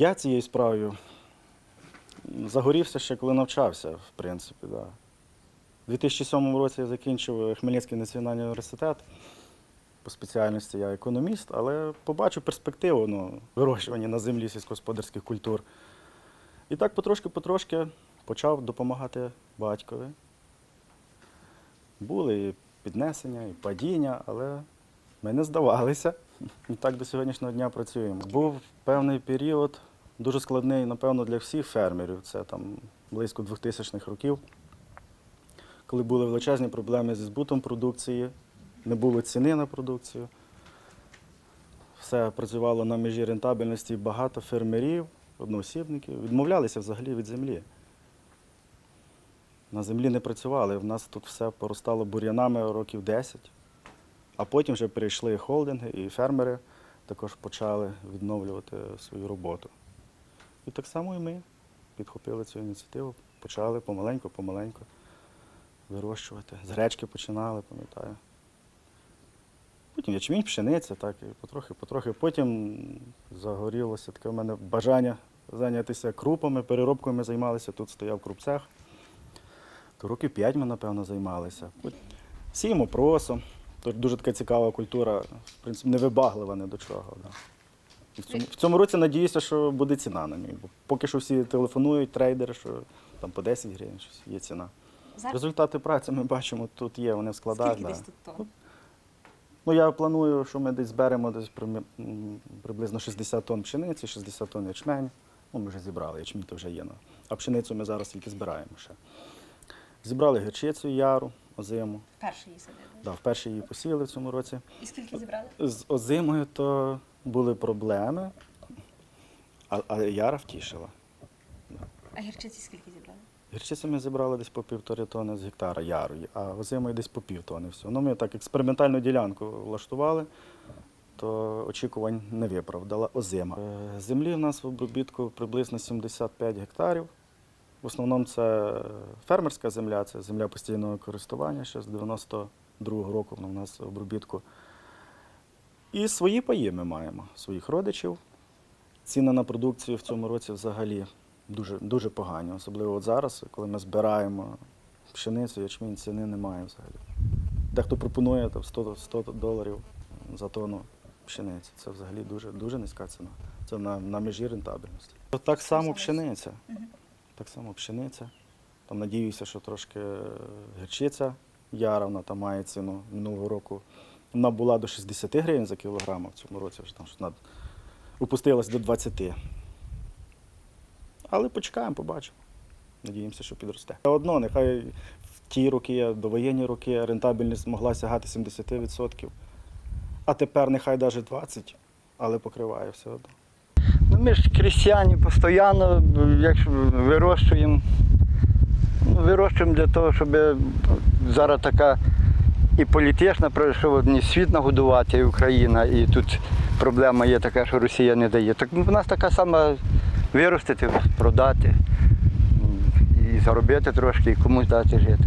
Я цією справою загорівся ще коли навчався, в принципі. Да. У 2007 році я закінчив Хмельницький національний університет. По спеціальності я економіст, але побачив перспективу ну, вирощування на землі сільськогосподарських культур. І так потрошки-потрошки почав допомагати батькові. Були і піднесення, і падіння, але ми не здавалися. І так до сьогоднішнього дня працюємо. Був певний період, дуже складний, напевно, для всіх фермерів. Це там близько 2000-х років, коли були величезні проблеми зі збутом продукції, не було ціни на продукцію. Все працювало на межі рентабельності. Багато фермерів, одноосібників відмовлялися взагалі від землі. На землі не працювали. У нас тут все поростало бур'янами років 10. А потім вже прийшли холдинги і фермери також почали відновлювати свою роботу. І так само і ми підхопили цю ініціативу, почали помаленьку-помаленьку вирощувати. З гречки починали, пам'ятаю. Потім ячмінь, пшениця, так, і потрохи-потрохи. Потім загорілося таке в мене бажання зайнятися крупами, переробкою ми займалися. Тут стояв крупцех. То років п'ять ми, напевно, займалися. Сіємо просо. Тож дуже така цікава культура, в принципі, невибаглива ні до чого. Да. І в, цьому, в цьому році надіюся, що буде ціна на ній. Бо поки що всі телефонують, трейдери, що там по 10 гривень щось є ціна. Зараз Результати праці ми бачимо, тут є, вони в складах. скільки да. десь тут тонн? Ну, я планую, що ми десь зберемо десь м, приблизно 60 тонн пшениці, 60 тонн ячменю. Ну, ми вже зібрали, ячмінь то вже є. ну. А пшеницю ми зараз тільки збираємо ще. Зібрали гірчицю яру, озиму. Перший її садили. Да, вперше її посіяли в цьому році. І скільки зібрали? З озимою то були проблеми, а, а яра втішила. А гірчиці скільки зібрали? Гірчицю ми зібрали десь по півтори тони з гектара яру, а озимої десь по пів тони. Всього. Ну, ми так експериментальну ділянку влаштували, то очікувань не виправдала озима. Е, Землі в нас в обробітку приблизно 75 гектарів. В основному це фермерська земля, це земля постійного користування ще з 92-го року вона в нас в обробітку. І свої паї ми маємо, своїх родичів. Ціни на продукцію в цьому році взагалі дуже, дуже погані. Особливо от зараз, коли ми збираємо пшеницю, ячмінь, ціни немає взагалі. Дехто пропонує там, 100, 100 доларів за тонну пшениці. Це взагалі дуже, дуже низька ціна. Це на, на межі рентабельності. Так само пшениця. Так само пшениця. Там надіюся, що трошки е, гірчиця яра, вона там має ціну минулого року. Вона була до 60 гривень за кілограм, в цьому році вже там щось над... опустилась до 20. Але почекаємо, побачимо. Надіємося, що підросте. Одно, нехай в ті роки, довоєнні роки, рентабельність могла сягати 70%. А тепер нехай навіть 20%, але покриває все одно. Ми ж крестьяни постійно, вирощуємо, ну, вирощуємо для того, щоб зараз така і політична, що одні світ нагодувати, і Україна, і тут проблема є така, що Росія не дає. Так в нас така сама виростити, продати і заробити трошки, і комусь дати жити.